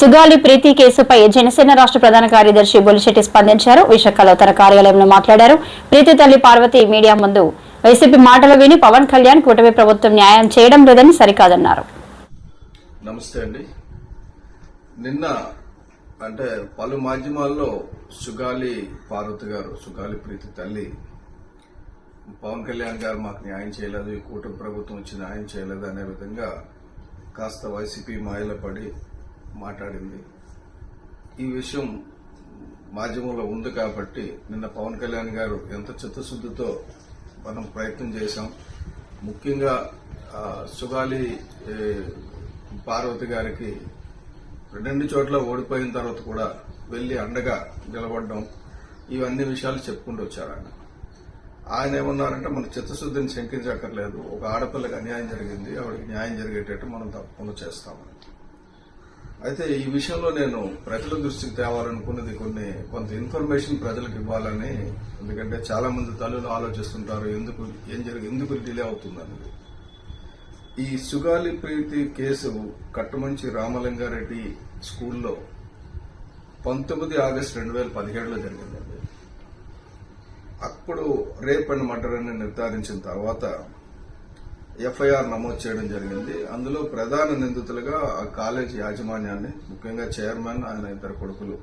సుగాలి ప్రీతి కేసుపై జనసేన రాష్ట్ర ప్రధాన కార్యదర్శి బొలిశెట్టి స్పందించారు. విశాఖలో తన కార్యాలయంలో మాట్లాడారు. ప్రీతి తల్లి పార్వతి మీడియా ముందు వైసీపీ మాటలు విని పవన్ కళ్యాణ్ కూటమి ప్రభుత్వం న్యాయం చేయడం లేదని సరికాదన్నారు. నమస్తే అండి. నిన్న అంటే పలు మాధ్యమాల్లో సుగాలి పార్వతి గారు సుగాలి ప్రీతి తల్లి పవన్ కళ్యాణ్ గారు మాకు న్యాయం చేయలేదు ఈ కూటమి ప్రభుత్వం వచ్చి న్యాయం చేయలేదు అనే విధంగా కాస్త వైసీపీ మాయలో పడి మాట్లాడింది. ఈ విషయం మాధ్యమంలో ఉంది కాబట్టి నిన్న పవన్ కళ్యాణ్ గారు ఎంత చిత్తశుద్ధితో మనం ప్రయత్నం చేశాం. ముఖ్యంగా సుగాలి పార్వతి గారికి రెండు చోట్ల ఓడిపోయిన తర్వాత కూడా వెళ్ళి అండగా నిలబడడం ఇవన్నీ విషయాలు చెప్పుకుంటూ వచ్చారు ఆయన. ఆయన ఏమన్నారంటే మన చిత్తశుద్ధిని శంకించక్కర్లేదు. ఒక ఆడపిల్లకి అన్యాయం జరిగింది. ఆవిడకి న్యాయం జరిగేటట్టు మనం తప్పకుండా చేస్తామని. అయితే ఈ విషయంలో నేను ప్రజల దృష్టికి తేవాలనుకున్నది కొన్ని కొంత ఇన్ఫర్మేషన్ ప్రజలకు ఇవ్వాలని ఎందుకంటే చాలా మంది తల్లులు ఆలోచిస్తుంటారు ఎందుకు ఏం జరిగి ఎందుకు డిలే అవుతుందన్నది. ఈ సుగాలి ప్రీతి కేసు కట్టుమంచి రామలింగారెడ్డి స్కూల్లో పంతొమ్మిది ఆగస్టు రెండు వేల పదిహేడులో జరిగిందండి. అప్పుడు రేప్ అండ్ మర్డర్ అని నిర్ధారించిన తర్వాత ఎఫ్ఐఆర్ నమోదు చేయడం జరిగింది. అందులో ప్రధాన నిందితులుగా ఆ కాలేజ్ యాజమాన్యాన్ని ముఖ్యంగా చైర్మన్ ఆయన ఇద్దరు కొడుకులు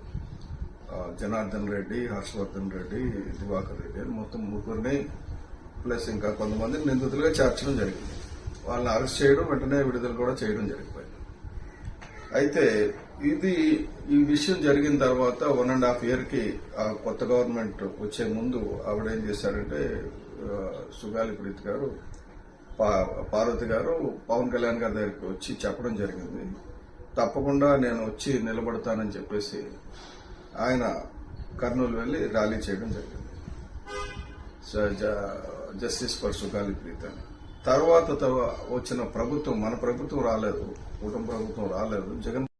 జనార్దన్ రెడ్డి హర్షవర్ధన్ రెడ్డి దివాకర్ రెడ్డి అని మొత్తం ముగ్గురిని ప్లస్ ఇంకా కొంతమంది నిందితులుగా చేర్చడం జరిగింది. వాళ్ళని అరెస్ట్ చేయడం వెంటనే విడుదల కూడా చేయడం జరిగిపోయింది. అయితే ఇది ఈ విషయం జరిగిన తర్వాత వన్ అండ్ హాఫ్ ఇయర్కి ఆ కొత్త గవర్నమెంట్ వచ్చే ముందు ఆవిడ ఏం చేశారంటే సుగాలి ప్రీత్ గారు పార్వతి గారు పవన్ కళ్యాణ్ గారి దగ్గరికి వచ్చి చెప్పడం జరిగింది. తప్పకుండా నేను వచ్చి నిలబడతానని చెప్పేసి ఆయన కర్నూలు వెళ్ళి ర్యాలీ చేయడం జరిగింది. జ- జస్టిస్ ఫర్ సుగాలి ప్రీత తర్వాత వచ్చిన ప్రభుత్వం మన ప్రభుత్వం రాలేదు కుటుంబ ప్రభుత్వం రాలేదు. జగన్